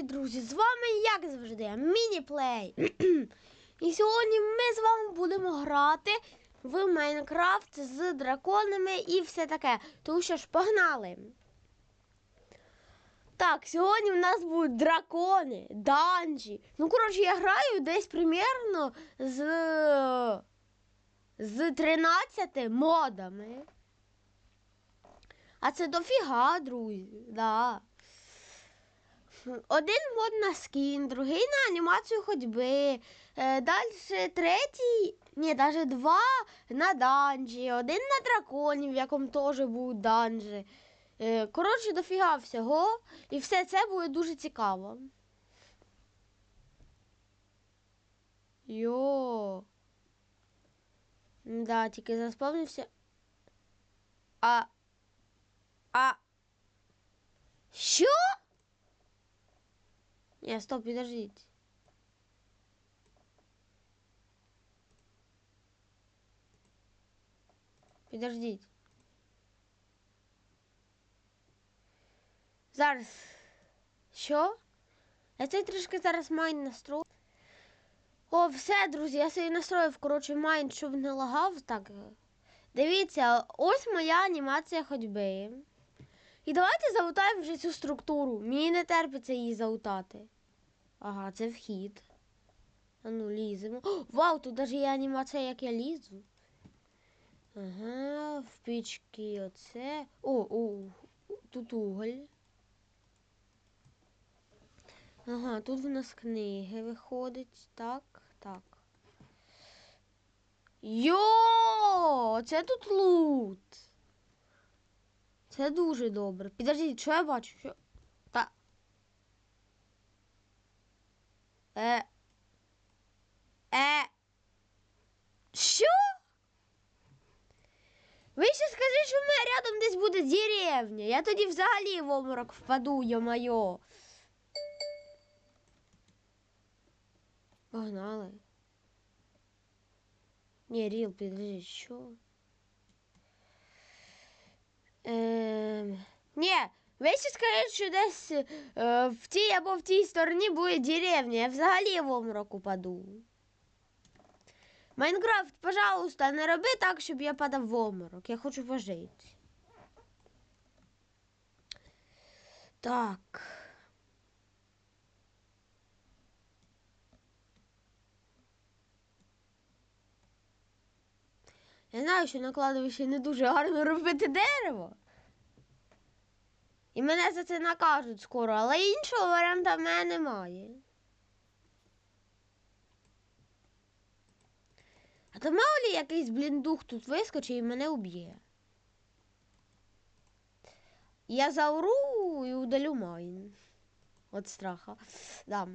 привіт, друзі! З вами, як завжди, Мініплей. І сьогодні ми з вами будемо грати в Майнкрафт з драконами і все таке. Тому що ж погнали. Так, сьогодні в нас будуть дракони, данжі. Ну, коротше, я граю десь примерно з, з 13 модами. А це дофіга, друзі. Да. Один мод на скін, другий на анімацію ходьби. Е, далі третій, ні, навіть два на данжі, один на драконів, в якому теж будуть данжі. Е, коротше, дофіга всього. І все це буде дуже цікаво. Йо. Да, тільки заспавнився. А. А. Що? Не, стоп, подождите. Підождіть. Зараз. Що? Я цей трішки зараз майн настрою. О, все, друзі, я собі настроїв, коротше, майн, щоб не лагав. Так. Дивіться, ось моя анімація ходьби. І давайте залутаємо вже цю структуру. Мені не терпиться її залутати. Ага, це вхід. А ну, ліземо. О, вау, тут навіть є анімація, як я лізу. Ага, в пічки оце. О, о, тут уголь. Ага, тут в нас книги виходить. Так, так. Йо! Це тут лут. Це дуже добре. Підождіть, що я бачу? Що? Е. Е. Що? Ви ще скажіть, що в мене рядом десь буде деревня. Я тоді взагалі в обморок впаду, йо-моє. Погнали. Ні, Ріл, підожди, що? Ем... Ні, ще скажіть, що десь е, в тій або в тій стороні буде деревня. Я взагалі в обморок упаду. Майнкрафт, пожалуйста, не роби так, щоб я падав в обморок. Я хочу пожити. Так. Я знаю, що на кладовищі не дуже гарно робити дерево. І мене за це накажуть скоро, але іншого варіанта в мене немає. А то мало якийсь бліндух тут вискочить і мене уб'є. Я заору і удалю майн. От страха. Да.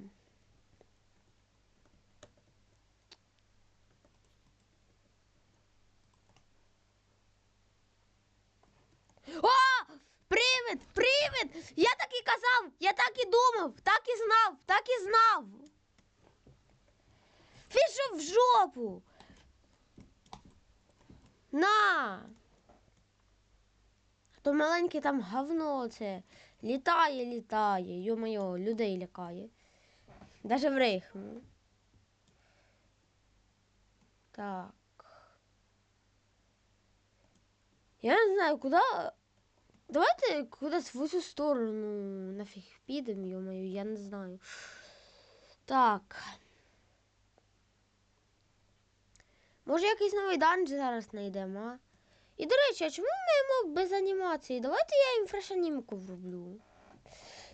О! Привид! Привид! Я так і казав! Я так і думав! Так і знав! Так і знав! Пішов в жопу! На! То маленьке там говно це. Літає, літає, йо-моє, людей лякає. Даже в рейхму. Так. Я не знаю, куди. Давайте кудись в цю сторону нафіг підемо, йо-моє, я не знаю. Так. Може якийсь новий данж зараз знайдемо, а? І до речі, а чому ми йому без анімації? Давайте я їм фреш-анімку вроблю.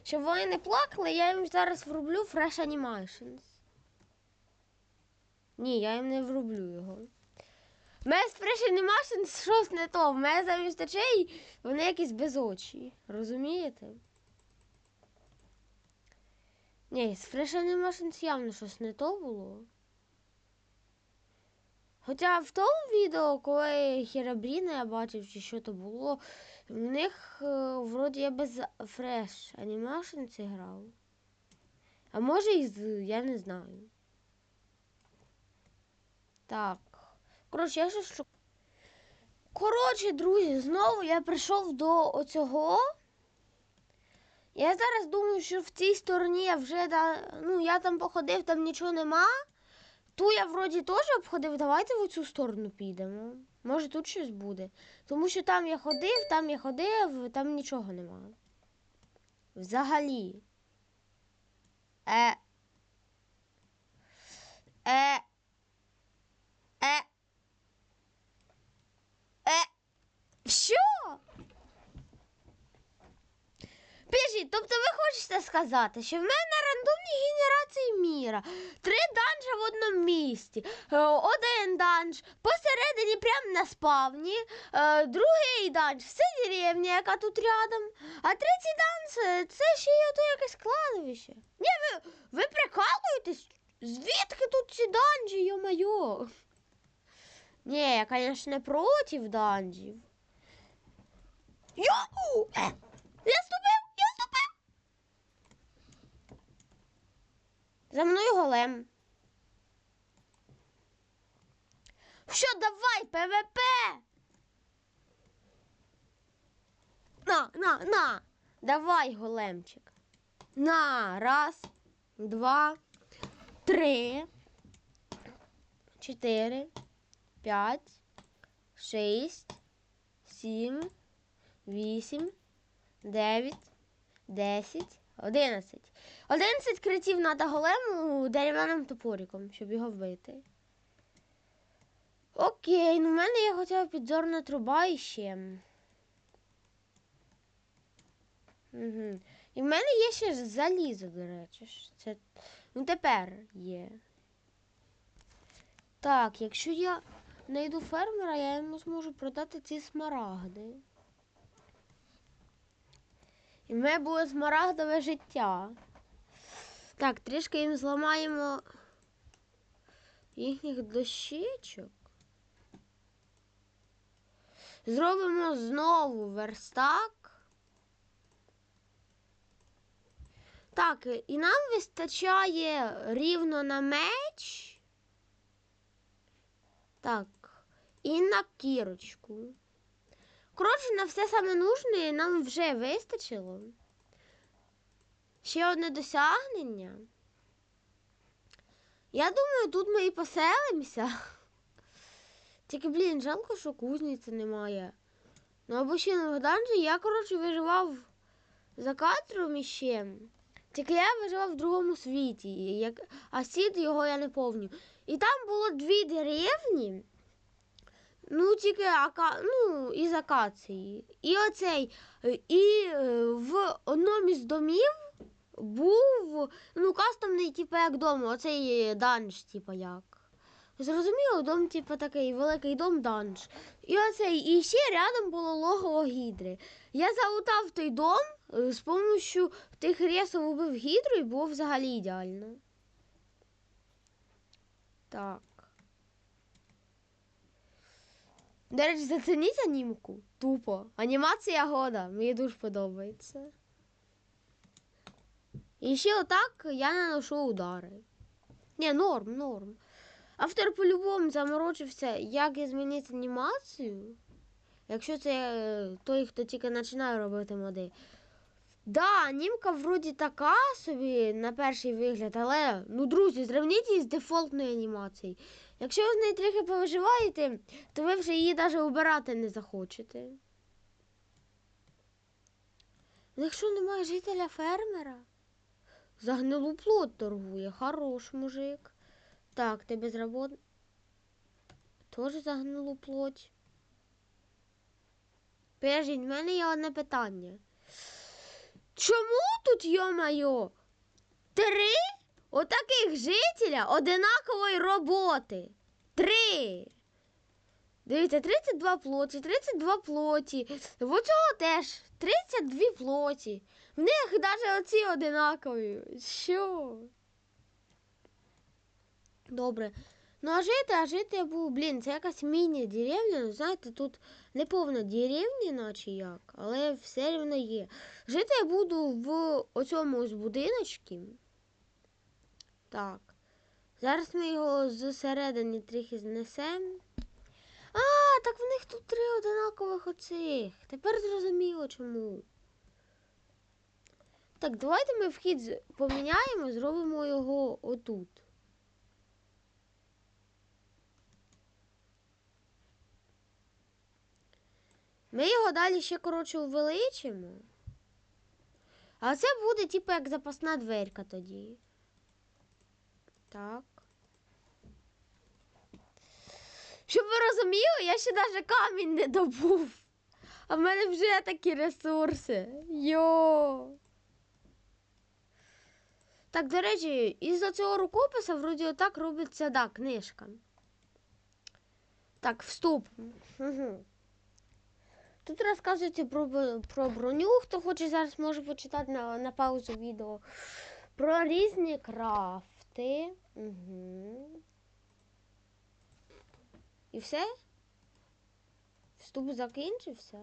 Щоб вони не плакали, я їм зараз вроблю Fresh Animations. Ні, я їм не вроблю його. У мене Fresh Animations щось не то. В мене замість очей вони якісь без очі. Розумієте? Ні, з Fresh Animations явно щось не то було. Хоча в тому відео, коли Херабріна я бачив, чи що то було, в них е, вроді я без Fresh Animations грав. А може і з, я не знаю. Так. Коротше, я щось шукаю. Коротше, друзі, знову я прийшов до оцього. Я зараз думаю, що в цій стороні я вже да, ну, я там походив, там нічого нема. Ту я вроді теж обходив. Давайте в цю сторону підемо. Може тут щось буде. Тому що там я ходив, там я ходив, там нічого нема. Взагалі. Е. Е. Е. Що? Пишіть, тобто ви хочете сказати, що в мене рандомні генерації міра. Три данжа в одному місці. Е, Один данж посередині прямо на спавні, е, другий данж все деревня, яка тут рядом. А третій данж е, це ще й ото якесь кладовище. Ні, ви, ви прикалуєтесь? Звідки тут ці данжі, йо-майо? Ні, я, звісно, не проти данжів. Йоу! Я ступив! Я ступив! За мною голем. Що, давай, ПВП? На, на, на. Давай, големчик. На, раз, два, три, чотири, п'ять, шість, сім, вісім. 9, 10, 11. 11 критів надо голему дерев'яним топориком, щоб його вбити. Окей, ну в мене є хоча б підзорна труба і ще. Угу. І в мене є ще залізо, до речі. Це... Ну тепер є. Так, якщо я знайду фермера, я йому зможу продати ці смарагди. І в мене було смарагдове життя. Так, трішки їм зламаємо їхніх дощечок. Зробимо знову верстак. Так, і нам вистачає рівно на меч. Так, і на кірочку. Коротше, на все саме нужне нам вже вистачило. Ще одне досягнення. Я думаю, тут ми і поселимося. Тільки, блін, жалко, що кузниці немає. Ну або ще на данжі я, коротше, виживав за кадром іще. Тільки я виживав в другому світі, як... а світ його я не повню. І там було дві деревні. Ну, тільки ака... ну, із акації. І оцей. е, І е, в одному із домів був ну, кастомний, типу, як дом, оцей данж, типу, як. Зрозуміло, дом, типу, такий великий дом данж. І оцей, і ще рядом було логово гідри. Я залутав той дом е, з помощью тих ресів убив гідру і було взагалі ідеально. Так. До речі, зацініть анімку. Тупо. Анімація года. Мені дуже подобається. І ще отак я наношу удари. Ні, норм, норм. Автор по-любому заморочився, як змінити анімацію. Якщо це е, той, хто тільки починає робити моди. Да, анімка вроді така собі на перший вигляд, але ну, друзі, зрівніть її з дефолтною анімацією. Якщо ви з нею трохи повиживаєте, то ви вже її навіть обирати не захочете. Ну, Якщо немає жителя фермера, за гнилу плод торгує, хорош мужик. Так, ти безробот... Тоже за гнилу плоть. Подождіть, в мене є одне питання. Чому тут, йо-майо, три отаких жителя одинакової роботи? Три. Дивіться, 32 плоті, 32 плоті. В оцього теж 32 плоті. В них навіть оці одинакові. Що? Добре. Ну, а жити, а жити я був, блін, це якась міні-деревня. Ну, знаєте, тут не повна деревня, наче як, але все рівно є. Жити я буду в оцьому ось будиночці. Так. Зараз ми його зсередини трохи знесемо. А, так в них тут три одинакових оцих. Тепер зрозуміло чому. Так, давайте ми вхід поміняємо, зробимо його отут. Ми його далі ще, коротше, увеличимо. А це буде, типу, як запасна дверка тоді. Так. Щоб ви розуміли, я ще навіть камінь не добув. А в мене вже такі ресурси. Йо. Так, до речі, із-за цього рукописа вроді отак робиться, да, книжка. Так, вступ. Угу. Тут розказується про, про броню, хто хоче зараз може почитати на, на паузу відео. Про різні крафти. Угу. І все? Вступ закінчився?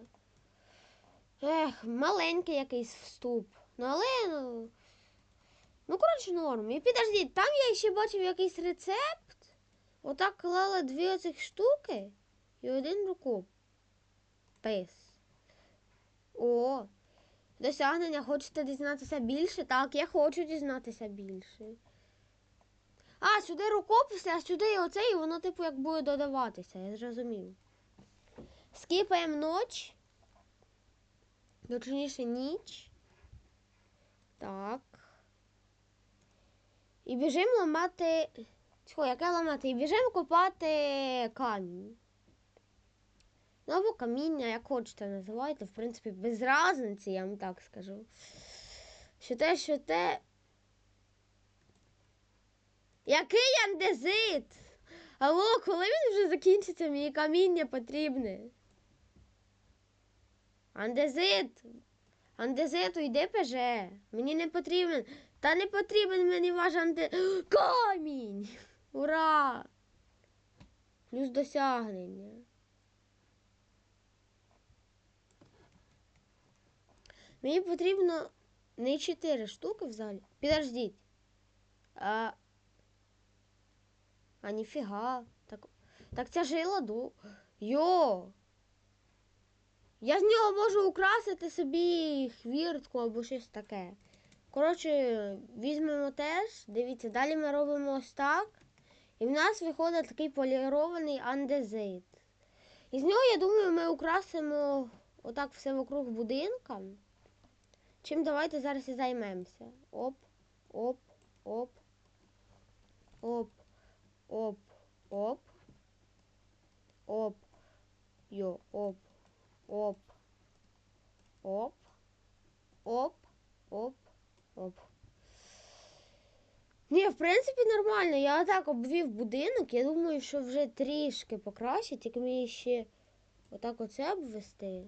Ех, маленький якийсь вступ. Ну, але ну. Ну, коротше, норм. І підождіть, там я ще бачив якийсь рецепт. Отак клала дві оцих штуки і один рукопис. О, досягнення. Хочете дізнатися більше? Так, я хочу дізнатися більше. А, сюди рукописи, а сюди і оце, і воно, типу, як буде додаватися, я зрозумів. Скіпаємо ноч. Точніше, ніч. Так. І біжимо ламати. Чого, яке ламати? І біжимо копати камінь. Ну або каміння, як хочете називайте, в принципі, без разниці, я вам так скажу. Що те, що те. Який андезит? Алло, коли він вже закінчиться, мені каміння потрібне. Андезит. Андезиту йди пеже. Мені не потрібен. Та не потрібен мені ваш анде... Камінь! Ура! Плюс досягнення. Мені потрібно не 4 штуки в залі. Підождіть. А, а ніфіга. Так, так це ж ладу. Йо! Я з нього можу украсити собі хвіртку або щось таке. Коротше, візьмемо теж. Дивіться, далі ми робимо ось так. І в нас виходить такий полірований андезит. І з нього, я думаю, ми украсимо отак все вокруг будинка. Чим давайте зараз і займемося. Оп, оп, оп, оп, оп, оп, оп, йо, оп, оп, оп, оп, оп, оп. Ні, в принципі, нормально. Я так обвів будинок. Я думаю, що вже трішки покраще, тільки мені ще отак оце обвести.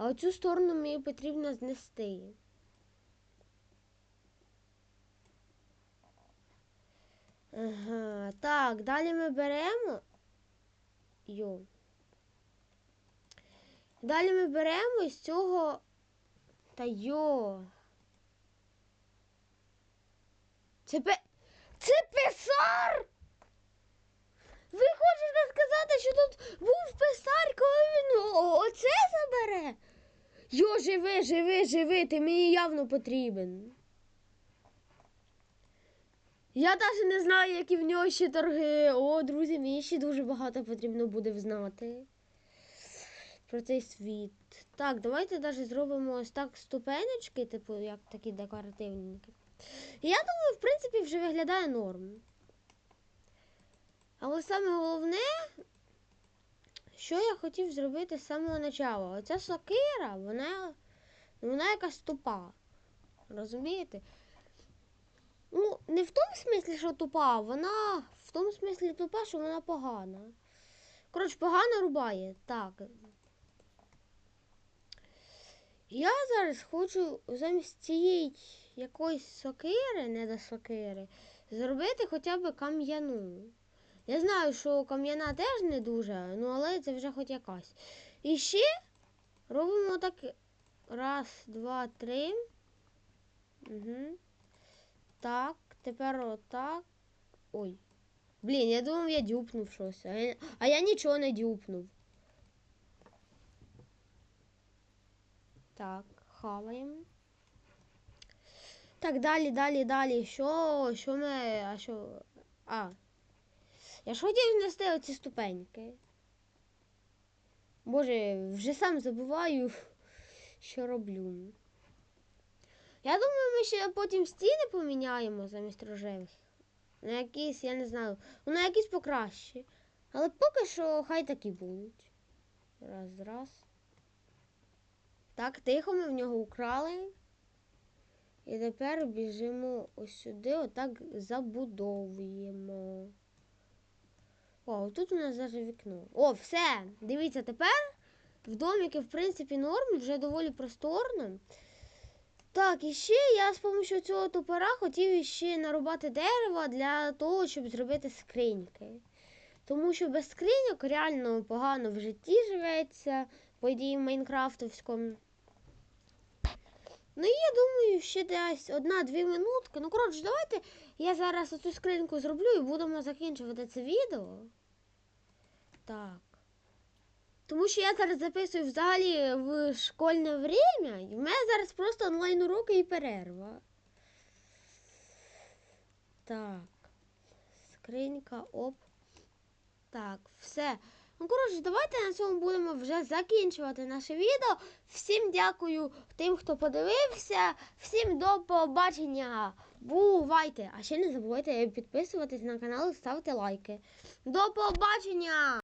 А оцю сторону мені потрібно знести. Ага, так, далі ми беремо. Йо. Далі ми беремо із цього. Та йо. Це пе... Це писар! Ви хочете сказати, що тут був писар, коли він оце забере? Йо, живи, живи, живи, ти мені явно потрібен. Я навіть не знаю, які в нього ще торги. О, друзі, мені ще дуже багато потрібно буде взнати про цей світ. Так, давайте навіть зробимо ось так ступенечки, типу, як такі декоративненькі. Я думаю, в принципі, вже виглядає норм. Але саме головне, що я хотів зробити з самого початку. Оця сокира, вона, вона якась тупа. Розумієте? Ну, не в тому смислі, що тупа, вона в тому смислі тупа, що вона погана. Коротше, погано рубає. Так. Я зараз хочу замість цієї якоїсь сокири, не до сокири, зробити хоча б кам'яну. Я знаю, що кам'яна теж не дуже, ну але це вже хоч якась. І ще робимо так. Раз, два, три. Угу. Так, тепер отак. Ой. Блін, я думав, я дюпнув щось. А я, а я нічого не дюпнув. Так, хаваємо. Так, далі, далі, далі. Що, що ми. А що. А. Я ж хотів внести оці ступеньки. Боже, вже сам забуваю, що роблю. Я думаю, ми ще потім стіни поміняємо замість рожевих. На якісь, я не знаю, ну, на якісь покраще. Але поки що хай такі будуть. Раз, раз. Так, тихо, ми в нього украли. І тепер біжимо ось сюди, отак забудовуємо. О, тут у нас навіть вікно. О, все! Дивіться, тепер в доміки, в принципі, норм, вже доволі просторно. Так, і ще я з допомогою цього топора хотів ще нарубати дерева для того, щоб зробити скриньки. Тому що без скриньок реально погано в житті живеться, по ідеї Майнкрафтовському. Ну і я думаю, ще десь одна-дві минутки. Ну, коротше, давайте я зараз цю скриньку зроблю і будемо закінчувати це відео. Так. Тому що я зараз записую взагалі в школьне время, і в мене зараз просто онлайн уроки і перерва. Так. Скринька, оп. Так, все. Ну, коротше, давайте на цьому будемо вже закінчувати наше відео. Всім дякую тим, хто подивився. Всім до побачення. Бувайте! А ще не забувайте підписуватись на канал і ставити лайки. До побачення!